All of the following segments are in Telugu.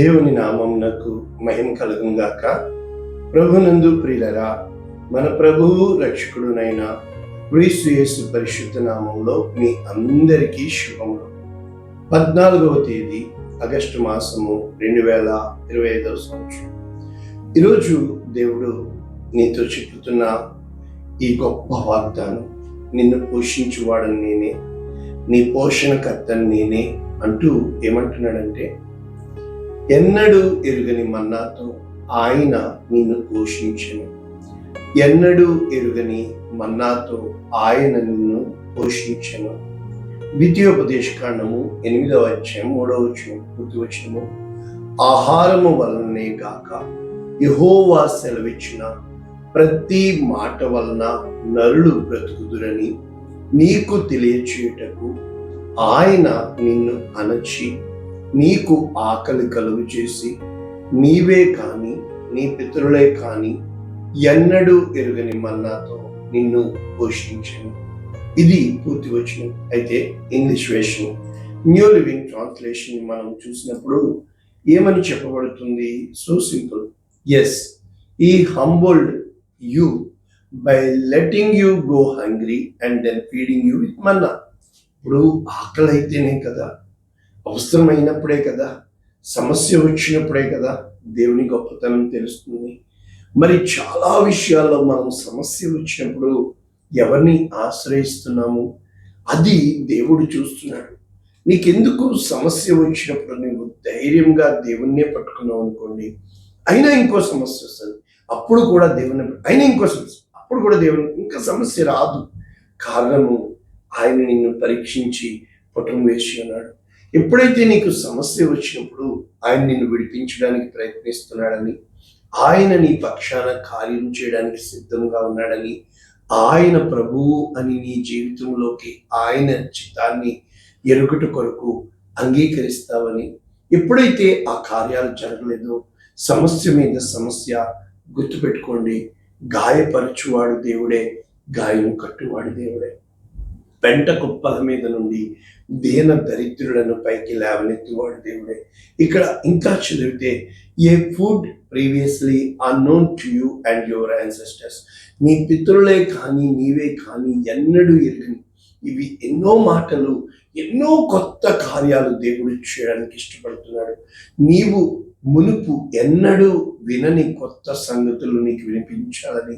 దేవుని నామమునకు మహిమ కలుగుగాక ప్రభునందు ప్రియులరా మన ప్రభువు రక్షకుడునైన క్రీస్తు యేసు పరిశుద్ధ నామంలో మీ అందరికీ శుభములు. పద్నాలుగవ తేదీ ఆగస్టు మాసము రెండు వేల ఇరవై ఐదవ సంవత్సరం. ఈరోజు దేవుడు నీతో చెప్పుతున్న ఈ గొప్ప వాగ్దానం నిన్ను పోషించువాడని నేనే నీ పోషణకర్తని నేనే అంటూ ఏమంటున్నాడంటే ఎన్నడూ ఎరుగని మన్నాతో ఆయన నిన్ను పోషించను. ఎన్నడూ ఎరుగని మన్నాతో ఆయన నిన్ను పోషించను. ద్వితీయోపదేశకాండము ఎనిమిదవ అధ్యాయం మూడవ వచనం వచనము. ఆహారము వలనే గాక యహోవా సెలవిచ్చిన ప్రతి మాట వలన నరులు బ్రతుకుదురని నీకు తెలియచేయుటకు ఆయన నిన్ను అణచి నీకు ఆకలి కలుగు చేసి నీవే కానీ నీ పితరులే కానీ ఎన్నడూ ఎరుగని మన్నాతో నిన్ను పోషించను. ఇది పూర్తి వచనం. అయితే English version New Living Translation మనం చూసినప్పుడు ఏమని చెప్పబడుతుంది? So simple. As he humbled you by letting you go hungry and then feeding you with manna ఇప్పుడు ఆకలి అయితేనే కదా. అవసరమైనప్పుడే కదా సమస్య వచ్చినప్పుడే కదా దేవుని గొప్పతనం తెలుస్తుంది. మరి చాలా విషయాల్లో మనం సమస్య వచ్చినప్పుడు ఎవరిని ఆశ్రయిస్తున్నాము? అది దేవుడు చూస్తున్నాడు. నీకెందుకు సమస్య వచ్చినప్పుడు నువ్వు ధైర్యంగా దేవుణ్ణే పట్టుకున్నావు అనుకోండి అయినా ఇంకో సమస్య వస్తుంది. అప్పుడు కూడా దేవుని అయినా ఇంకో సమస్య అప్పుడు కూడా దేవుని ఇంకా సమస్య రాదు. కారణము ఆయన నిన్ను పరీక్షించి పుటం వేసి ఉన్నాడు. ఎప్పుడైతే నీకు సమస్య వచ్చినప్పుడు ఆయన నిన్ను విడిపించడానికి ప్రయత్నిస్తున్నాడని ఆయన నీ పక్షాన కార్యం చేయడానికి సిద్ధంగా ఉన్నాడని ఆయన ప్రభువు అని నీ జీవితంలోకి ఆయన చిత్తాన్ని ఎరుగుట కొరకు అంగీకరిస్తావని ఎప్పుడైతే ఆ కార్యాలు జరగలేదో సమస్య మీద సమస్య గుర్తుపెట్టుకోండి. గాయపరచువాడు దేవుడే గాయం కట్టువాడు దేవుడే. పెంట కుప్పల మీద నుండి దీన దరిద్రులను పైకి లేవనెత్తువాడు దేవుడే. ఇక్కడ ఇంకా చదివితే a food previously unknown to you and your ancestors నీ పితరులే కానీ నీవే కానీ ఎన్నడూ ఎరుగని ఇవి ఎన్నో మాటలు ఎన్నో కొత్త కార్యాలు దేవుడు చేయడానికి ఇష్టపడుతున్నాడు. నీవు మునుపు ఎన్నడూ వినని కొత్త సంగతులు నీకు వినిపించాలని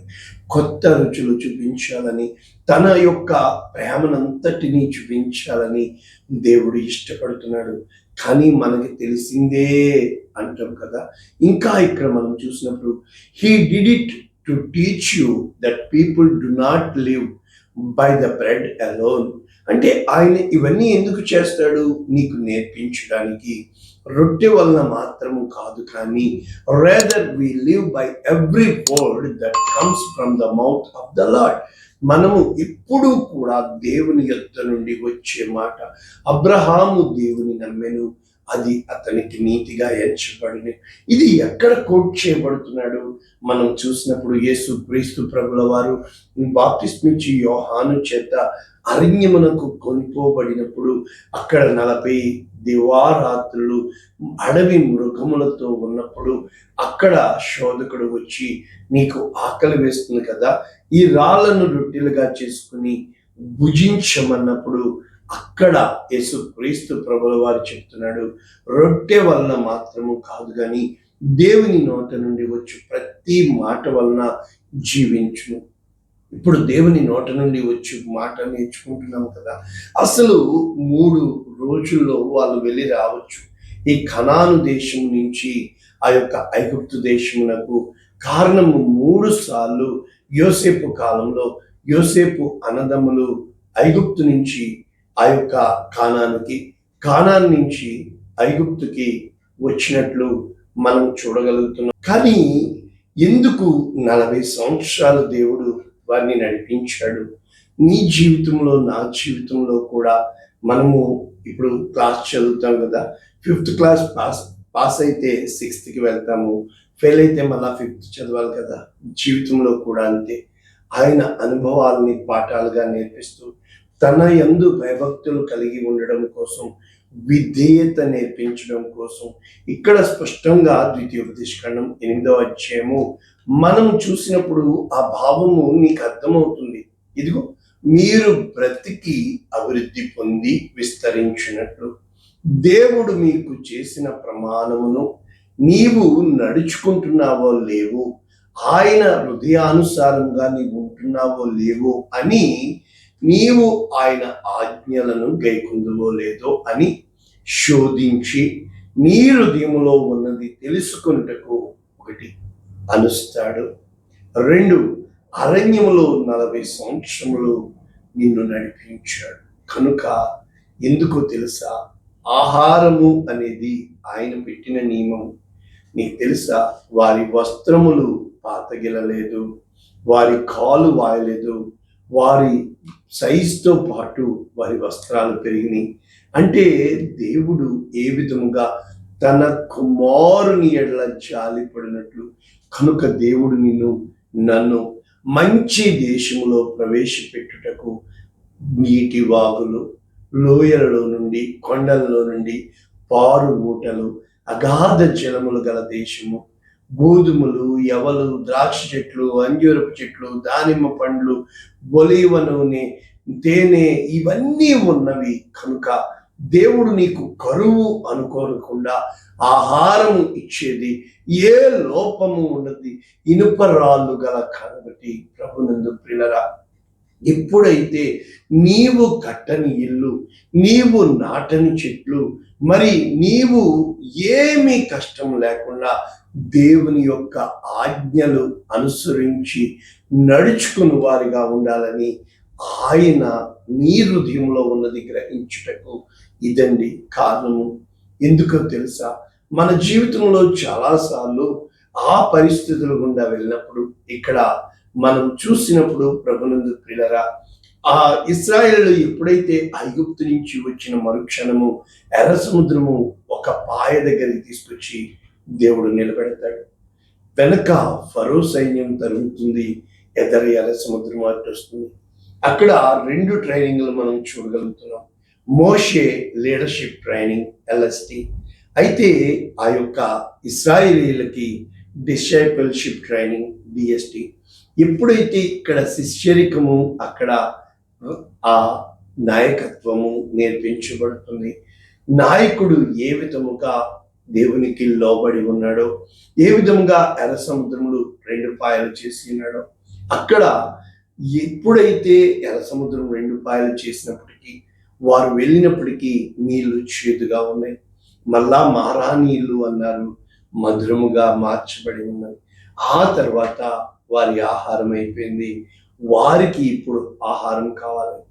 కొత్త రుచులు చూపించాలని తన యొక్క ప్రేమనంతటినీ చూపించాలని దేవుడు ఇష్టపడుతున్నాడు. కానీ మనకి తెలిసిందే అంటాం కదా. ఇంకా ఇక్కడ మనం చూసినప్పుడు he did it to teach you that people do not live by the bread alone అంటే ఆయన ఇవన్నీ ఎందుకు చేస్తాడు నీకు నేర్పించడానికి? రొట్టె వలన మాత్రము కాదు కానీ rather we live by every word that comes from the mouth of the lord మనము ఎప్పుడూ కూడా దేవుని యొద్ద నుండి వచ్చే మాట అబ్రహాము దేవుని నమ్మెను. అది అతనికి నీతిగా ఎంచబడిన. ఇది ఎక్కడ కోట్ చేయబడుతున్నాడు? మనం చూసినప్పుడు యేసు క్రీస్తు ప్రభుల వారు బాప్తిస్మిచ్చి యోహాను చేత అరణ్యమునకు కొనుక్కోబడినప్పుడు అక్కడ నలభై దివారాత్రులు అడవి మృగములతో ఉన్నప్పుడు అక్కడ శోధకుడు వచ్చి నీకు ఆకలి వేస్తుంది కదా ఈ రాళ్ళను రొట్టెలుగా చేసుకుని భుజించమన్నప్పుడు అక్కడ యేసు క్రీస్తు ప్రభుల వారు చెప్తున్నాడు రొట్టె వలన మాత్రము కాదు కానీ దేవుని నోట నుండి వచ్చి ప్రతి మాట వలన జీవించును. ఇప్పుడు దేవుని నోట నుండి వచ్చి మాట నేర్చుకుంటున్నాం కదా. అసలు మూడు రోజుల్లో వాళ్ళు వెళ్ళి రావచ్చు. ఈ కణాను దేశం నుంచి ఆ యొక్క ఐగుప్తు దేశమునకు కారణము మూడు సార్లు యోసేపు కాలంలో యోసేపు అన్నదమ్ములు ఐగుప్తు నుంచి ఆ యొక్క కాణానికి కాణాన్ నుంచి ఐగుప్తుకి వచ్చినట్లు మనం చూడగలుగుతున్నాం. కానీ ఎందుకు నలభై సంవత్సరాలు దేవుడు వారిని నడిపించాడు. నీ జీవితంలో నా జీవితంలో కూడా మనము ఇప్పుడు క్లాస్ చదువుతాం కదా ఫిఫ్త్ క్లాస్ పాస్ పాస్ అయితే సిక్స్త్కి వెళ్తాము ఫెయిల్ అయితే మళ్ళీ ఫిఫ్త్ చదవాలి కదా జీవితంలో కూడా అంతే. ఆయన అనుభవాలని పాఠాలుగా నేర్పిస్తూ తన ఎందు భయభక్తులు కలిగి ఉండడం కోసం విధేయత నేర్పించడం కోసం ఇక్కడ స్పష్టంగా ద్వితీయోపదేశకరణం ఎనిమిదవ అధ్యాయము మనం చూసినప్పుడు ఆ భావము నీకు అర్థమవుతుంది. ఇదిగో మీరు బ్రతికి అభివృద్ధి పొంది విస్తరించినట్లు. దేవుడు మీకు చేసిన ప్రమాణమును నీవు నడుచుకుంటున్నావో లేవు ఆయన హృదయానుసారంగా నీవు ఉంటున్నావో లేవో అని నీవు ఆయన ఆజ్ఞలను గైకుందువో లేదో అని శోధించి నీ హృదయంలో ఉన్నది తెలుసుకున్నటకు ఒకటి అలుస్తాడు రెండు అరణ్యములో నలభై సంవత్సరములు నిన్ను నడిపించాడు. కనుక ఎందుకు తెలుసా? ఆహారము అనేది ఆయన పెట్టిన నియమం. నీకు తెలుసా? వారి వస్త్రములు పాతగిలలేదు వారి కాలు వాయలేదు వారి సైజుతో పాటు వారి వస్త్రాలు పెరిగినాయి. అంటే దేవుడు ఏ విధముగా తన కుమారుని ఎడల జాలిపడినట్లు కనుక దేవుడు నిన్ను నన్ను మంచి దేశంలో ప్రవేశపెట్టుటకు నీటి వాగులు లోయలలో నుండి కొండలలో నుండి పారు ఊటలు అగాధ జలములు గల దేశము గోధుమలు ఎవలు ద్రాక్ష చెట్లు అంజూరపు చెట్లు దానిమ్మ పండ్లు బొలివ నూనె తేనె ఇవన్నీ ఉన్నవి కనుక దేవుడు నీకు కరువు అనుకోనకుండా ఆహారము ఇచ్చేది ఏ లోపము ఉండదు. ఇనుప రాళ్ళు గల కాబట్టి ప్రభునందు ప్రిలరా ఎప్పుడైతే నీవు కట్టని ఇల్లు నీవు నాటని చెట్లు మరి నీవు ఏమీ కష్టం లేకుండా దేవుని యొక్క ఆజ్ఞలు అనుసరించి నడుచుకుని వారిగా ఉండాలని ఆయన నీ హృదయంలో ఉన్నది గ్రహించుటకు ఇదండి కారణము. ఎందుకో తెలుసా? మన జీవితంలో చాలాసార్లు ఆ పరిస్థితుల గుండా వెళ్ళినప్పుడు ఇక్కడ మనం చూసినప్పుడు ప్రభునందు పిల్లరా ఆ ఇస్రాయేల్ ఎప్పుడైతే ఐగుప్తు నుంచి వచ్చిన మరుక్షణము ఎర్ర సముద్రము ఒక పాయ దగ్గరికి తీసుకొచ్చి దేవుడు నిలబెడతాడు. వెనక ఫరో సైన్యం తరుగుతుంది ఎదర ఎర్ర సముద్రం అటు వస్తుంది అక్కడ రెండు ట్రైనింగ్లు మనం చూడగలుగుతున్నాం. మోషే లీడర్షిప్ ట్రైనింగ్ ఎల్ఎస్టి. అయితే ఆ యొక్క ఇస్రాయేలీలకి డిసైపుల్షిప్ ట్రైనింగ్ డిఎస్టి. ఎప్పుడైతే ఇక్కడ శిష్యరికము అక్కడ ఆ నాయకత్వము నేర్పించబడుతుంది నాయకుడు ఏ విధముగా దేవునికి లోబడి ఉన్నాడో ఏ విధముగా ఎర్ర సముద్రములు రెండు పాయలు చేసి ఉన్నాడో అక్కడ ఎప్పుడైతే ఎర్ర సముద్రం రెండు పాయలు చేసినప్పటికీ వారు వెళ్ళినప్పటికీ నీళ్ళు చేదుగా ఉన్నాయి. మళ్ళా మారా నీళ్ళు అన్నారు. మధురముగా మార్చబడి ఉన్నాయి ఆ తర్వాత వారి ఆహారం అయిపోయింది. వారికి ఇప్పుడు ఆహారం కావాలి.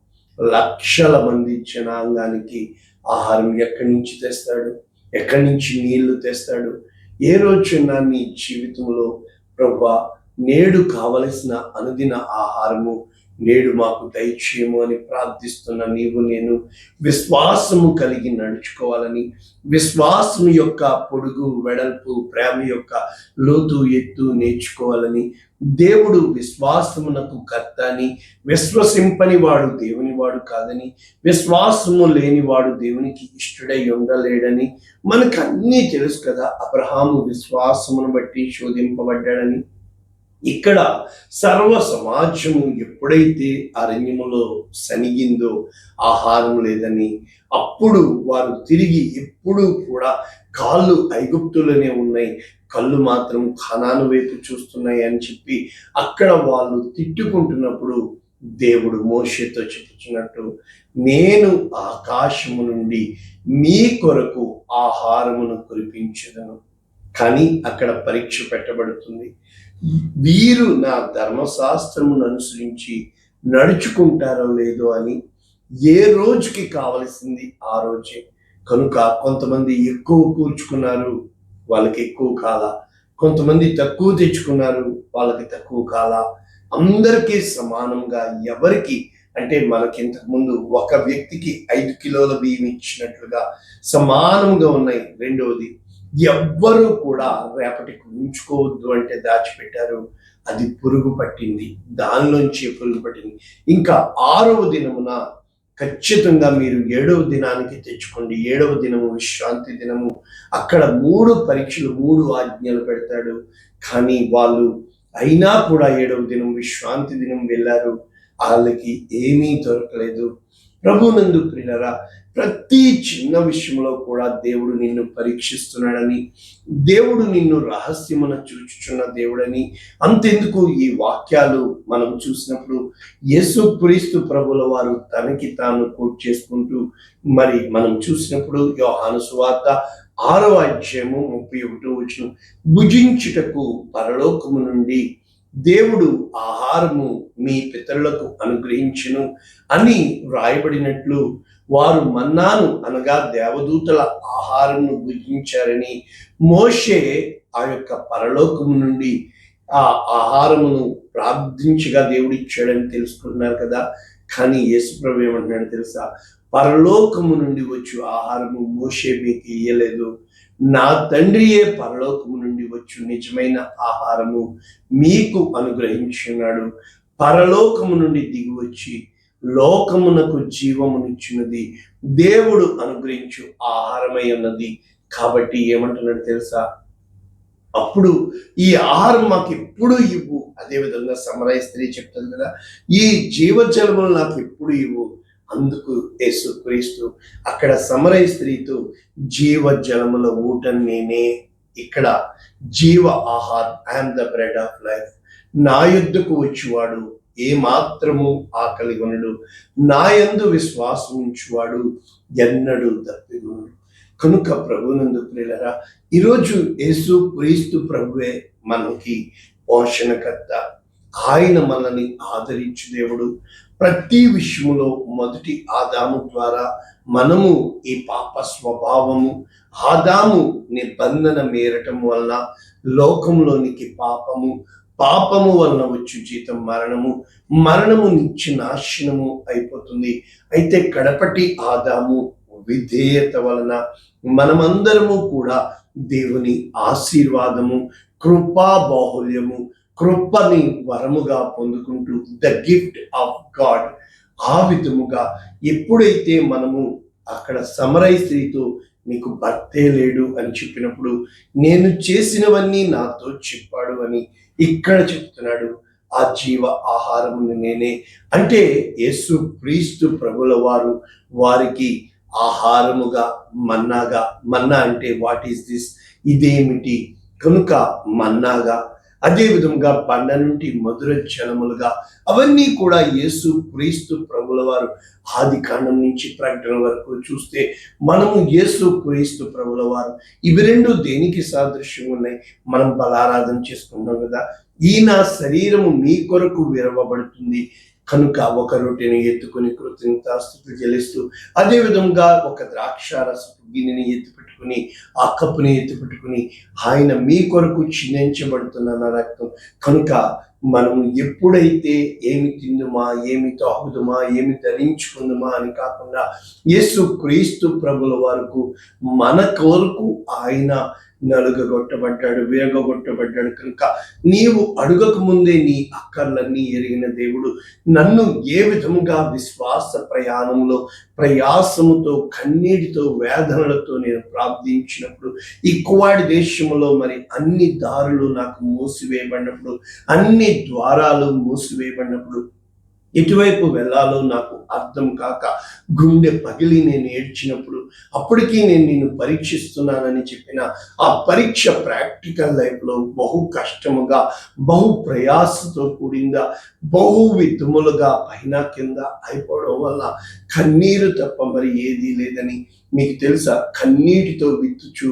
లక్షల మంది జనాంగానికి ఆహారం ఎక్కడి నుంచి తెస్తాడు? ఎక్కడి నుంచి నీళ్ళు తెస్తాడు? ఏ రోజున నీ జీవితంలో ప్రభా నేడు కావలసిన అనుదిన ఆహారము నేడు మాకు దయచేయము అని ప్రార్థిస్తున్న నీవు నేను విశ్వాసము కలిగి నడుచుకోవాలని విశ్వాసం యొక్క పొడుగు వెడల్పు ప్రేమ యొక్క లోతు ఎత్తు నేర్చుకోవాలని దేవుడు విశ్వాసమునకు కర్త అని విశ్వసింపని వాడు దేవుని వాడు కాదని విశ్వాసము లేనివాడు దేవునికి ఇష్టడై ఉండలేడని మనకు అన్నీ తెలుసు కదా అబ్రహాము విశ్వాసమును బట్టి శోధింపబడ్డాడని. ఇక్కడ సర్వ సమాజం ఎప్పుడైతే అరణ్యములో సనిగిందో ఆహారం లేదని అప్పుడు వారు తిరిగి ఎప్పుడూ కూడా కాళ్ళు ఐగుప్తులోనే ఉన్నాయి. కళ్ళు మాత్రం ఖనాను వైపు చూస్తున్నాయి అని చెప్పి అక్కడ వాళ్ళు తిట్టుకుంటున్నప్పుడు దేవుడు మోషేతో చెప్పుచున్నట్టు నేను ఆకాశము నుండి మీ కొరకు ఆహారమును కురిపించదను. కానీ అక్కడ పరీక్ష పెట్టబడుతుంది. వీరు నా ధర్మశాస్త్రమును అనుసరించి నడుచుకుంటారో లేదో అని ఏ రోజుకి కావలసింది ఆ రోజే. కనుక కొంతమంది ఎక్కువ కూర్చుకున్నారు వాళ్ళకి ఎక్కువ కాల. కొంతమంది తక్కువ తెచ్చుకున్నారు వాళ్ళకి తక్కువ కాల. అందరికీ సమానంగా ఎవరికి? అంటే మనకి ఇంతకుముందు ఒక వ్యక్తికి ఐదు కిలోల బియ్యం ఇచ్చినట్లుగా సమానంగా ఉన్నాయి. రెండవది ఎవ్వరూ కూడా రేపటికి ఉంచుకోవద్దు అంటే దాచిపెట్టారు. అది పురుగు పట్టింది. దానిలోంచి పురుగు పట్టింది. ఇంకా ఆరవ దినమున ఖచ్చితంగా మీరు ఏడవ దినానికి తెచ్చుకోండి. ఏడవ దినము విశ్రాంతి దినము. అక్కడ మూడు పరీక్షలు మూడు ఆజ్ఞలు పెడతాడు. కానీ వాళ్ళు అయినా కూడా ఏడవ దినం విశ్రాంతి దినం వెళ్ళారు. వాళ్ళకి ఏమీ దొరకలేదు. ప్రభునందు ప్రియులరా ప్రతి చిన్న విషయంలో కూడా దేవుడు నిన్ను పరీక్షిస్తున్నాడని దేవుడు నిన్ను రహస్యమున చూచుచున్న దేవుడని అంతెందుకు ఈ వాక్యాలు మనం చూసినప్పుడు యేసు క్రీస్తు ప్రభుల వారు తనకి తాను కోట్ చేసుకుంటూ మరి మనం చూసినప్పుడు యోహాను సువార్త ఆరో అధ్యాయము ముప్పై ఒకటో వచ్చిన భుజించుటకు పరలోకము నుండి దేవుడు ఆహారము మీ పితరులకు అనుగ్రహించును అని వ్రాయబడినట్లు వారు మన్నాను అనగా దేవదూతల ఆహారంను భుజించారని మోషే ఆ యొక్క పరలోకము నుండి ఆ ఆహారమును ప్రార్థించగా దేవుడు ఇచ్చాడని తెలుసుకున్నారు కదా. కానీ యేసుప్రభు ఏమంటున్నాడు తెలుసా? పరలోకము నుండి వచ్చు ఆహారము మోషే మీకు ఇయ్యలేదు. నా తండ్రియే పరలోకము నుండి వచ్చు నిజమైన ఆహారము మీకు అనుగ్రహించున్నాడు. పరలోకము నుండి దిగివచ్చి లోకమునకు జీవమునిచ్చినది. దేవుడు అనుగ్రహించు ఆహారమై ఉన్నది. కాబట్టి ఏమంటున్నాడు తెలుసా? అప్పుడు ఈ ఆహారం మాకు ఎప్పుడు ఇవ్వు. అదే విధంగా సమరయ స్త్రీ చెప్తుంది కదా ఈ జీవజలములు నాకు ఎప్పుడు ఇవ్వు. అందుకు యేసు క్రీస్తు అక్కడ సమరయ స్త్రీతో జీవ జలముల ఊట నేనే ఇక్కడ జీవ Aahar I am the bread of life నా యుద్ధకు వచ్చివాడు ఏ మాత్రము ఆకలి కొనడు నా యందు విశ్వాసం ఉంచువాడు ఎన్నడూ తప్పికొనడు కనుక ప్రభునందు ప్రియులరా ఈరోజు యేసు క్రీస్తు ప్రభువే మనకి పోషణకర్త. ఆయన మనల్ని ఆదరించు దేవుడు. ప్రతి విషయంలో మొదటి ఆదాము ద్వారా మనము ఈ పాప స్వభావము ఆదాము నిబంధన మేరటం వల్ల లోకంలోనికి పాపము పాపము వలన వచ్చు జీతం మరణము. మరణము నిత్య నాశనము అయిపోతుంది. అయితే కడపటి ఆదాము విధేయత వలన మనమందరము కూడా దేవుని ఆశీర్వాదము కృపా బాహుల్యము కృపని వరముగా పొందుకుంటూ ద గిఫ్ట్ ఆఫ్ గాడ్ ఆ విధముగా ఎప్పుడైతే మనము అక్కడ సమరై స్త్రీతో నీకు భర్తే లేడు అని చెప్పినప్పుడు నేను చేసినవన్నీ నాతో చెప్పాడు అని ఇక్కడ చెప్తున్నాడు. ఆ జీవ ఆహారమును నేనే. అంటే యేసు క్రీస్తు ప్రభుల వారు వారికి ఆహారముగా మన్నాగా మన్నా అంటే వాట్ ఈస్ దిస్? ఇదేమిటి? కనుక మన్నాగా అదేవిధంగా బండ నుండి మధుర జలములుగా అవన్నీ కూడా యేసు క్రీస్తు ప్రభుల వారు ఆది కాండం నుంచి ప్రకటన వరకు చూస్తే మనము యేసు క్రీస్తు ప్రభుల వారు. ఇవి రెండు దేనికి సాదృశ్యం ఉన్నాయి? మనం బలారాధన చేసుకుంటాం కదా. ఈ నా శరీరము మీ కొరకు విరవబడుతుంది. కనుక ఒక రొట్టెని ఎత్తుకుని కృతజ్ఞతాస్థుతులు చెల్లిస్తూ అదేవిధంగా ఒక ద్రాక్ష రసపు గిన్నెని ఎత్తిపెట్టుకుని ఆ కప్పుని ఎత్తుపెట్టుకుని ఆయన మీ కొరకు చిందించబడుతున్న నా రక్తం. కనుక మనం ఎప్పుడైతే ఏమి తిందుమా ఏమి తాగుదుమా ఏమి ధరించుకుందుమా అని కాకుండా యేసు క్రీస్తు ప్రభుల వరకు మన కొరకు ఆయన నలుగగొట్టబడ్డాడు వేగగొట్టబడ్డాడు కనుక నీవు అడుగక ముందే నీ అక్కర్లన్నీ ఎరిగిన దేవుడు. నన్ను ఏ విధముగా విశ్వాస ప్రయాణంలో ప్రయాసముతో కన్నీటితో వేదనలతో నేను ప్రార్థించినప్పుడు ఇక్కువాడి దేశంలో మరి అన్ని దారులు నాకు మూసివేయబడినప్పుడు అన్ని ద్వారాలు మూసివేయబడినప్పుడు ఎటువైపు వెళ్ళాలో నాకు అర్థం కాక గుండె పగిలి నేను ఏడ్చినప్పుడు అప్పటికీ నేను నిన్ను పరీక్షిస్తున్నానని చెప్పిన ఆ పరీక్ష ప్రాక్టికల్ లైఫ్లో బహు కష్టముగా బహు ప్రయాసతో కూడిందా బహు విధములుగా పైన కింద అయిపోవడం వల్ల కన్నీరు తప్ప మరి ఏదీ లేదని మీకు తెలుసా? కన్నీటితో విత్తుచు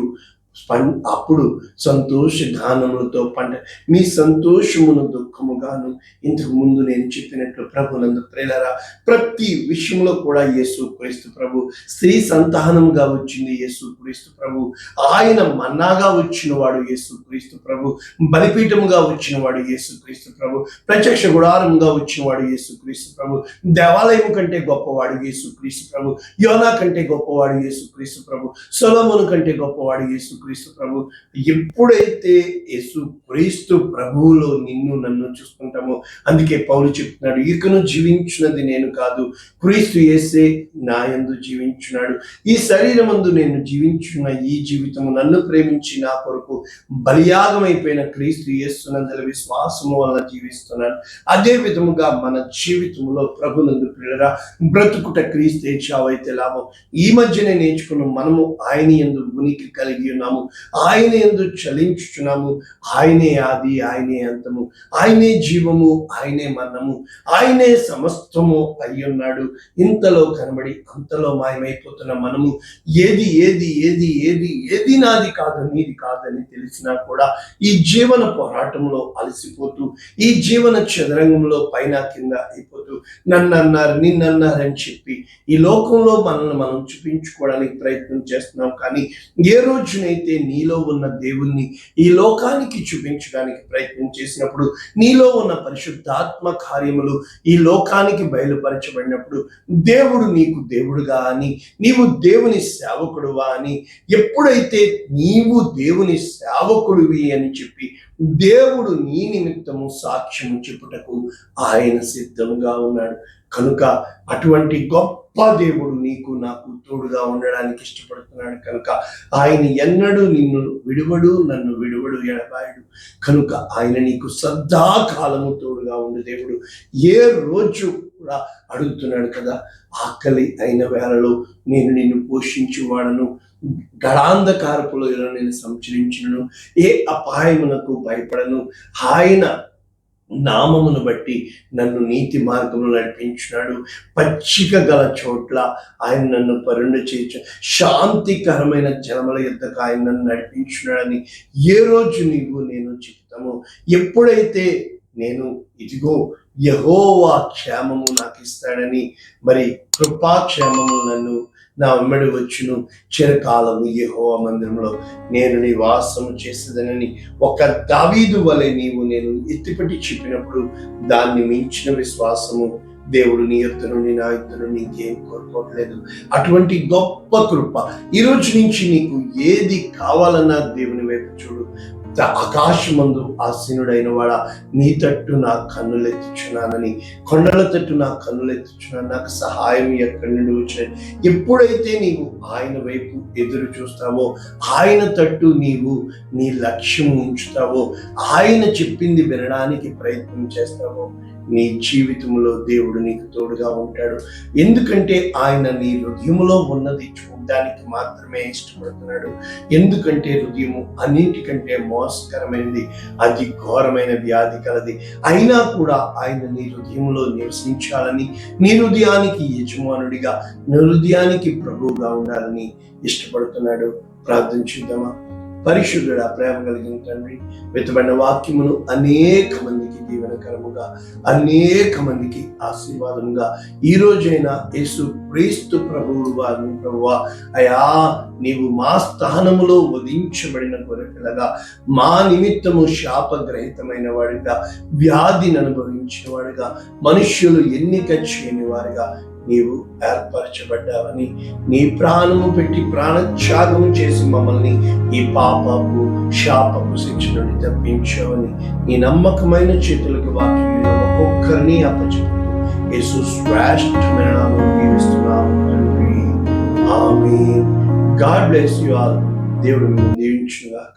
పం- అప్పుడు సంతోష గానములతో పంట మీ సంతోషమును దుఃఖముగాను ఇంతకు ముందు నేను చెప్పినట్లు ప్రభునందు ప్రేలరా ప్రతి విషయంలో కూడా యేసు క్రీస్తు ప్రభు స్త్రీ సంతానంగా వచ్చింది యేసు క్రీస్తు ప్రభు. ఆయన మన్నాగా వచ్చిన వాడు యేసు క్రీస్తు ప్రభు. బలిపీఠముగా వచ్చిన వాడు యేసు క్రీస్తు ప్రభు. ప్రత్యక్ష గుడారంగా వచ్చిన వాడు యేసు క్రీస్తు ప్రభు. దేవాలయం కంటే గొప్పవాడు యేసు క్రీస్తు ప్రభు. యోనా కంటే గొప్పవాడు యేసు క్రీస్తు ప్రభు. సొలమును కంటే గొప్పవాడు యేసు క్రీస్తు ప్రభు. ఎప్పుడైతే యేసు క్రీస్తు ప్రభువులో నిన్ను నన్ను చూసుకుంటామో అందుకే పౌలు చెప్తున్నాడు ఇకను జీవించినది నేను కాదు క్రీస్తు యేసే నా యందు జీవించున్నాడు ఈ శరీరమందు నేను జీవించున్న ఈ జీవితము నన్ను ప్రేమించి నా కొరకు బలియాగమైపోయిన క్రీస్తు యేసునందల విశ్వాసము వలన జీవిస్తున్నాను అదే విధముగా మన జీవితంలో ప్రభునందు పిల్లరా బ్రతుకుట క్రీస్తే చావైతే లాభం. ఈ మధ్యనే నేర్చుకున్న మనము ఆయన ఎందు ఉనికి కలిగి ఉన్నాము. ఆయన ఎందు చలించుచున్నాము. ఆయనే ఆది ఆయనే అంతము. ఆయనే జీవము ఆయనే మరణము. ఆయనే సమస్తము అయి ఉన్నాడు. ఇంతలో కనబడి అంతలో మాయమైపోతున్న మనము. ఏది ఏది ఏది ఏది ఏది నాది కాదు నీది కాదని తెలిసినా కూడా ఈ జీవన పోరాటంలో అలసిపోతూ ఈ జీవన చదరంగంలో పైన కింద అయిపోతూ నన్నన్నారు నిన్నన్నారని చెప్పి ఈ లోకంలో మనల్ని మనం చూపించుకోవడానికి ప్రయత్నం చేస్తున్నాం. కానీ ఏ రోజునైతే నీలో ఉన్న దేవుణ్ణి ఈ లోకానికి చూపించడానికి ప్రయత్నం చేసినప్పుడు నీలో ఉన్న పరిశుద్ధాత్మ కార్యములు ఈ లోకానికి బయలుపరచబడినప్పుడు దేవుడు నీకు దేవుడుగా అని నీవు దేవుని సేవకుడువా అని ఎప్పుడైతే నీవు దేవుని సేవకుడివి అని చెప్పి దేవుడు నీ నిమిత్తము సాక్ష్యము చెప్పుటకు ఆయన సిద్ధంగా ఉన్నాడు. కనుక అటువంటి గొప్ప దేవుడు నీకు నాకు తోడుగా ఉండడానికి ఇష్టపడుతున్నాడు కనుక ఆయన ఎన్నడూ నిన్ను విడువడు నన్ను విడువడు ఎడబాయుడు. కనుక ఆయన నీకు సదాకాలము తోడుగా ఉండు దేవుడు. ఏ రోజు కూడా అడుగుతున్నాడు కదా ఆకలి అయిన వేళలో నేను నిన్ను పోషించువాడను గడాంధకారపులో నేను సంచరించను ఏ అపాయమునకు భయపడను. ఆయన నామమును బట్టి నన్ను నీతి మార్గంలో నడిపించున్నాడు పచ్చిక గల చోట్ల ఆయన నన్ను పరుండ చేయొచ్చు శాంతికరమైన జనముల యుద్ధకు ఆయన నన్ను నడిపించున్నాడని ఏ రోజు నీవు నేను చెప్తాము. ఎప్పుడైతే నేను ఇదిగో యహోవా క్షేమము నాకు ఇస్తాడని మరి కృపాక్షేమము నన్ను నా వెంబడి వచ్చును. చిరకాలము యెహోవా మందిరంలో నేను నివాసము చేసేదనని ఒక దావీదు వలె నీవు నేను ఎత్తిపట్టి చెప్పినప్పుడు దాన్ని మించిన విశ్వాసము దేవుడు నీ యొద్ద నుండి నా యొద్ద నుండి ఇంకేం కోరుకోవట్లేదు. అటువంటి గొప్ప కృప ఈ రోజు నుంచి నీకు ఏది కావాలన్నా దేవుని వైపు చూడు. త- ఆకాశమందు ఆసీనుడైన వాడ నీ తట్టు నా కన్నులెత్తుచున్నానని కొండల తట్టు నా కన్నులెత్తుచున్నాను. నాకు సహాయం ఎక్కడి నుండి వచ్చిన ఎప్పుడైతే నీవు ఆయన వైపు ఎదురు చూస్తావో ఆయన తట్టు నీవు నీ లక్ష్యం ఉంచుతావో ఆయన చెప్పింది వినడానికి ప్రయత్నం చేస్తావో నీ జీవితంలో దేవుడు నీకు తోడుగా ఉంటాడు. ఎందుకంటే ఆయన నీ హృదయంలో ఉన్నది చూడడానికి మాత్రమే ఇష్టపడుతున్నాడు. ఎందుకంటే హృదయము అన్నింటికంటే మోసకరమైనది అది ఘోరమైన వ్యాధి కలది. అయినా కూడా ఆయన నీ హృదయంలో నివసించాలని నీ హృదయానికి యజమానుడిగా నీ హృదయానికి ప్రభువుగా ఉండాలని ఇష్టపడుతున్నాడు. ప్రార్థించుద్దామా పరిశుద్ధుడ ప్రేమ కలిగిన తండ్రి వెతబడిన వాక్యమును అనేక మందికి దీవెనకరముగా అనేక మందికి ఆశీర్వాదముగా ఈ రోజైనా యేసు క్రీస్తు ప్రభువు వారిని ప్రభువా అయా నీవు మా స్థానములో వధించబడిన గొర్రెపిల్లగా మా నిమిత్తము శాపగ్రహితమైన వాడిగా వ్యాధిని అనుభవించిన వాడిగా మనుష్యులు ఎన్నిక చేయని వారిగా నీవు ఏర్పరచబడ్డావని నీ ప్రాణము పెట్టి ప్రాణత్యాగం చేసి మమ్మల్ని ఈ పాపపు శాపపు శిక్ష నుండి తప్పించావని నీ నమ్మకమైన చేతులకు వాక్యం ఒక్కొక్కరిని అప్పచెప్పు యేసు శ్రేష్టమైన నామం దీవిస్తున్నాము తండ్రి. God bless you all. దేవుడు దీవించుగాక